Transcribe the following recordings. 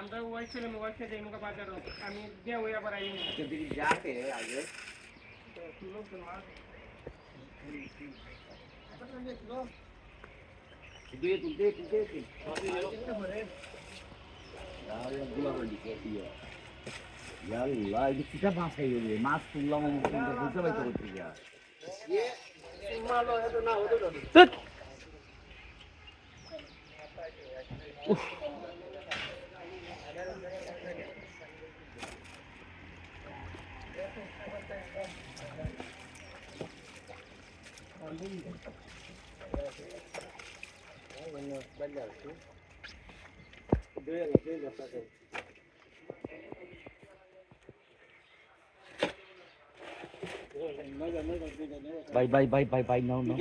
আমরা ওই ছেলে মোবাইল খেয়ে যাই মুখে বাজার আমি দিয়ে ওই আবার আই যাতে আগে তুই তুলতে তুলতে ইয়াল্লাহ এটা কিটা মাছ খাই গেলে মাছ তুললাম বুঝতে পারতে করতে যা bye bye bye bye bye নাও নাও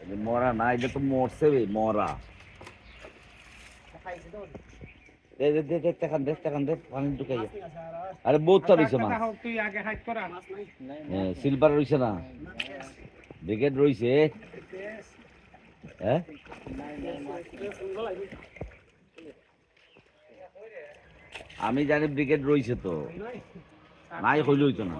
এটা মরা না এটা তো মরছে রে মরা দে দে দে দে দেখান দে দেখান দে পানি ঢুকাইয়া আরে বহুত তো রইছে মাছ তুই আগে হাইট করা সিলভার রইছে না ব্রিগেড রইছে হ্যাঁ আমি জানি ব্রিগেড রয়েছে তো। নাই হইল হইতো না।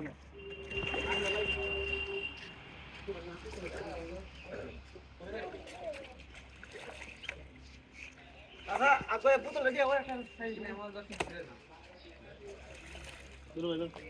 দাদা